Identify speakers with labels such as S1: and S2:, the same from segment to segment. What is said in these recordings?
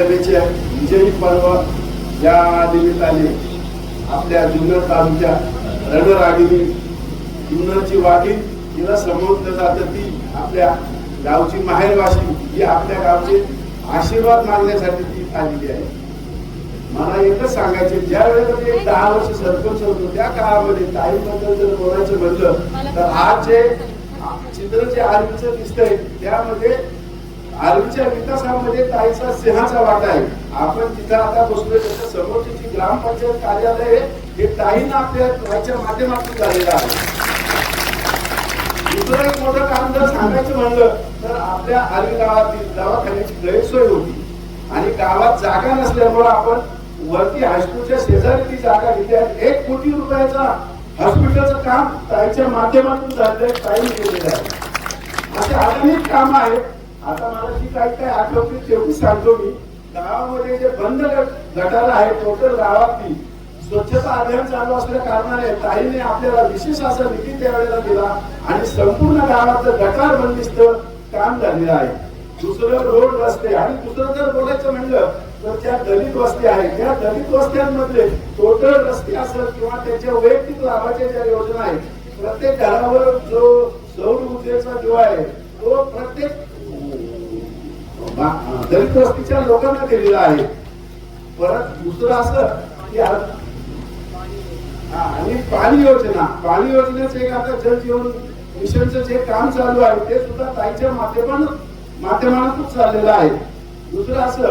S1: सभेच्या विजयी पर्व या निमित्ताने आपल्या जुन्नर तालुक्या रणरागिनी जुन्नरची वाटी तिला संबोधलं जातं. ती आपल्या गावची माहेरवाशी ही आपल्या गावचे आशीर्वाद मागण्यासाठी ती आलेली आहे. मला एकच सांगायचे ज्या वेळेला मी एक दहा वर्ष सरपंच होतो त्या काळामध्ये ताईबद्दल जर बोलायचं म्हणलं तर आज जे चित्र जे आर्मीचं दिसतंय. त्यामध्ये आर्मीच्या विकासामध्ये ताईचा सिंहाचा वाटा आहे. आपण तिथं आता बसलोय त्याच्या समोरची जी ग्रामपंचायत कार्यालय हे ताईनं आपल्या ताईच्या माध्यमातून झालेलं आहे. दुसरं एक मोठं काम जर सांगायचं म्हणलं तर आपल्या आर्मी गावातील दवाखान्याची गैरसोय होती. आणि गावात जागा नसल्यामुळे आपण वरती हायस्कूलच्या शेजारी ती जागा घेतली आहे एक कोटी रुपयाचा हॉस्पिटलचं काम ताईच्या माध्यमातून झालंय ताईने केलेलं आहे. असे अनेक काम आहेत. आता मला जी काही काय आठवते तेवढी सांगतो मी. गावामध्ये जे बंद गटाला आहे टोटल गावातली स्वच्छता अभियान चालू असल्या कारणाने ताईने आपल्याला विशेष असा निधी त्यावेळेला दिला आणि संपूर्ण गावाचं गटार बंदिस्त काम झालेलं आहे. दुसरं रोड रस्ते आणि दुसरं जर बोलायचं म्हणलं तर त्या दलित वस्ती आहेत. त्या दलित वस्त्यांमध्ये टोटल रस्ते असं किंवा त्याच्या वैयक्तिक लाभाच्या ज्या योजना आहेत प्रत्येक घरावर जो सौर ऊर्जेचा जो आहे तो प्रत्येक अं, दलित वस्तीच्या लोकांना दिलेला आहे. परत दुसरं असं की आणि पाणी योजना. पाणी योजनेचं एक आता जल जीवन मिशनचं जे काम चालू आहे ते सुद्धा ताईच्या माध्यमातून माध्यमातून चाललेलं आहे. दुसरं असं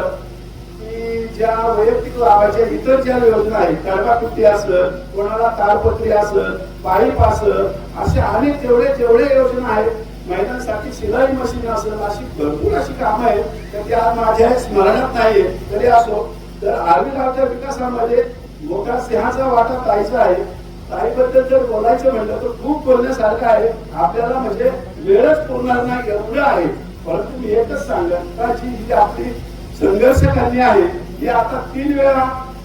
S1: की ज्या वैयक्तिक लाभाच्या इतर ज्या योजना आहेत कडबाकुट्टी असं कोणाला तारपत्री असं पाईप असं असे अनेक जेवढे जेवढे योजना आहेत महिलांसाठी शिलाई मशीन असेल अशी भरपूर अशी कामं आहेत तर त्या माझ्या स्मरणात नाहीये. तरी असो तर आर्मी गावच्या विकासामध्ये मोठा सिंहाचा वाटा ताईचा आहे. ताईबद्दल जर बोलायचं म्हणलं तर खूप बोलण्यासारखं आहे. आपल्याला म्हणजे वेळच पुरणार नाही एवढं आहे. परंतु मी एकच सांगा जी ही आपली संघर्ष कन्या आहे ही आता तीन वेळा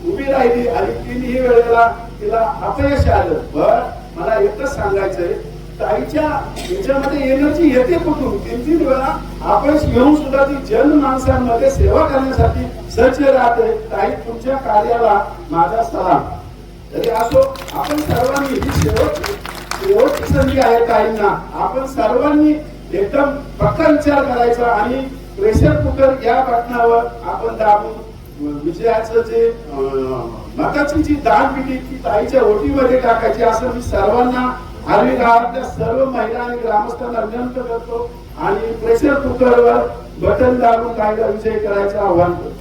S1: उभी राहिली आणि तीनही वेळेला तिला अपयश आलं. बर मला एकच सांगायचंय ताईच्या याच्यामध्ये एनर्जी येते कुठून? तीन तीन वेळा अपयश घेऊन सुद्धा ती जन माणसांमध्ये सेवा करण्यासाठी सज्ज राहते. ताई तुमच्या कार्याला माझा सलाम. तरी असो आपण सर्वांनी ही शेवट शेवटची संधी आहे ताईंना. आपण सर्वांनी एकदम पक्का विचार करायचा आणि प्रेशर कुकर या बटनावर आपण दाबून विजयाचं जे मताची जी दान पिढी ती ताईच्या ओटीमध्ये टाकायची असं मी सर्वांना आर्मी गावातल्या सर्व महिला आणि ग्रामस्थांना विनंत करतो आणि प्रेशर कुकरवर बटन दाबून कायदा विजय करायचं आव्हान करतो.